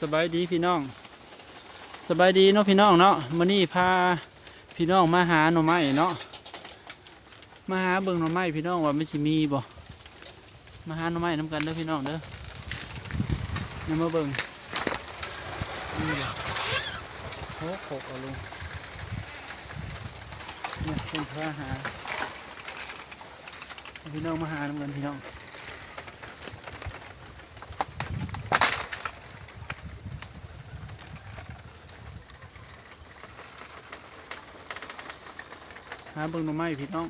สบายดีพี่น้อง สบายดีเนาะพี่น้องเนาะมื้อนี้พาพี่น้องมาหาหน่อไม้เนาะมาหาเบิ่งหน่อไม้พี่น้องว่าไมันสิมีบ่มาหาหน่อไม้นํกันเด้อพี่น้องเด้อนี่มาเบิ่งนี่บ่โหโขกเอาลงเนี่ยเป็นพาหาพี่น้องมาหานํกันพี่น้อง หาเบิ่งหน่อไม้พี่น้อง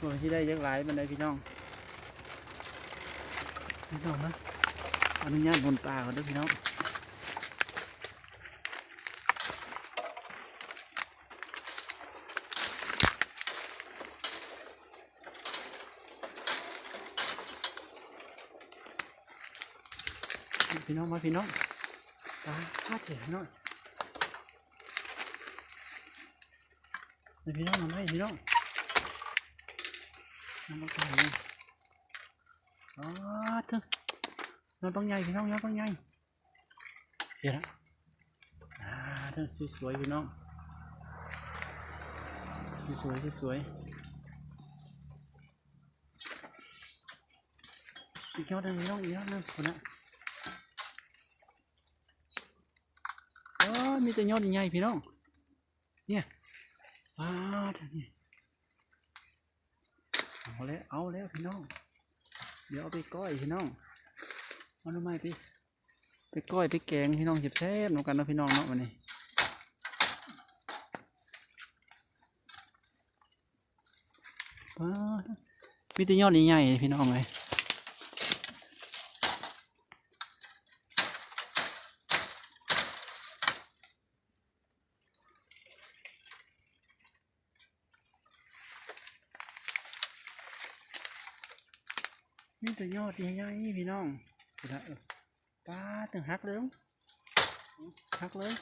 ว่าที่ได้ยักหลายบันได้พี่น้องพี่น้องนะอนุญาตบนป่าก่อนเด้อพี่น้องพี่น้องมาพี่น้องตาพาดเสียหน่อย นี่พี่น้องทำไมพี่น้องน้ำมันไก่อ๋อเถอะน้ำปังใหญ่พี่น้องน้ำปังใหญ่เดี๋ยวนะอ่าเถอะสวยๆพี่น้องสวยๆสวยๆอีกยอดหนึงพี่น้องอีกยอดหนึงคนละอ๋อมีแต่ยอดใหญ่พี่น้องเนี่ย ว้าวเดี๋ยวนี่เอาแล้ว เอาแล้วพี่น้อง เดี๋ยวเอาไปก้อยพี่น้อง เอาหน่อไม้ไปไปก้อยไปแกงพี่น้องเจ็บแซ่บๆเหมือนกันนะพี่น้องเนาะวันนี้ว้าวมีแต่ยอดใหญ่ๆพี่น้องเลย มีแต่ยอดใหญ่ๆพี่น้องเดี๋ยวนะป้าดหนึ่งหักเลยหักเลย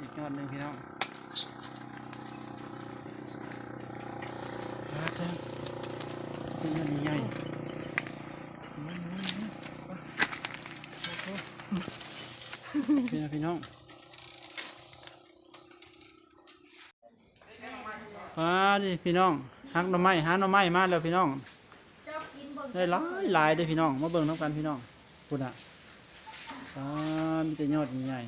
อีกยอดหนึ่งพี่น้องป้าเจ้าเป็นยอดใหญ่ พี่น้องพี่น้องมาดิพี่น้องหักหน่อไม้หาหน่อไม้มาแล้วพี่น้องเจ้ากินเบิ่งได้หลายหลายเด้อพี่น้องมาเบิ่งน้ำกันพี่น้องปุ่นอะอ่ามีแต่ยอดใหญ่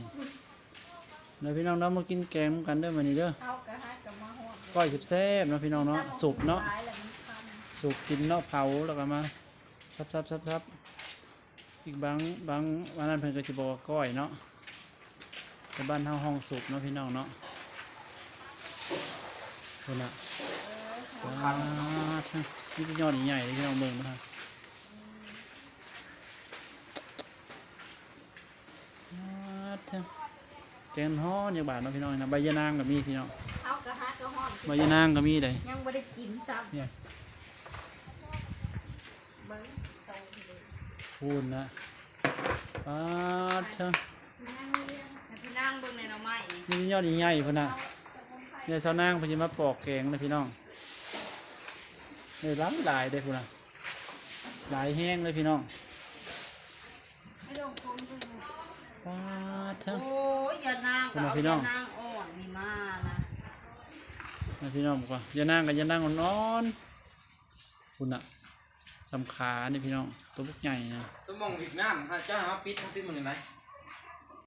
ๆเดี๋ยวพี่น้องเรามากินแกงนำกันเด้อมื้อนี้เด้อเอากระหักกับมาห่อก้อยแซ่บๆเนาะพี่น้องเนาะสุกเนาะตายแล้วมันคันสุกกินเนาะเผาแล้วก็มาซับซับซับซับ อีกบางบางวันนั้นเพิ่นก็จะบอกว่าก้อยเนาะแต่บ้านเฮาห้องสุกเนาะพี่น้องเนาะปุ่นอะว้าวทั้งนี่เป็นยอดใหญ่ๆเลยที่เราเบิ่งนะครับว้าวทั้งแกนฮ้อนอย่างบาทเนาะพี่น้องนะใบยะนางก็มีพี่น้องเอากระหักกับห่อนใบยะนางก็มีเลยยังไม่ได้กินซ้เนี่ยำเบิ่งใส่เลย พูนนะว้าวทั้งนั่งเลี้ยงให้พี่นั่งเบิ่งในหน่อไม้นี่นี่เป็นยอดใหญ่ๆพุ่นน่ะเนี่ยสาวนางเพนสิมาปอกแกงนะพี่น้องเนี่ยหลายหลายๆเด้อพุ่นน่ะหลายแห้งเลยพี่น้องไม่ต้องคงดูว้าวทั้งโอ้ยอย่านางก็เอาพี่อย่าน้องนางอ่อนนี่มานะนะพี่น้องบอกว่าอย่านั่งกันอย่านั่งนอนๆคุณอะ สำขานี่พี่น้องตัวพวกใหญ่นะ ตัวมองอีกน้ำฮะเจ้าฮะปิดฮะปิดมันยังไง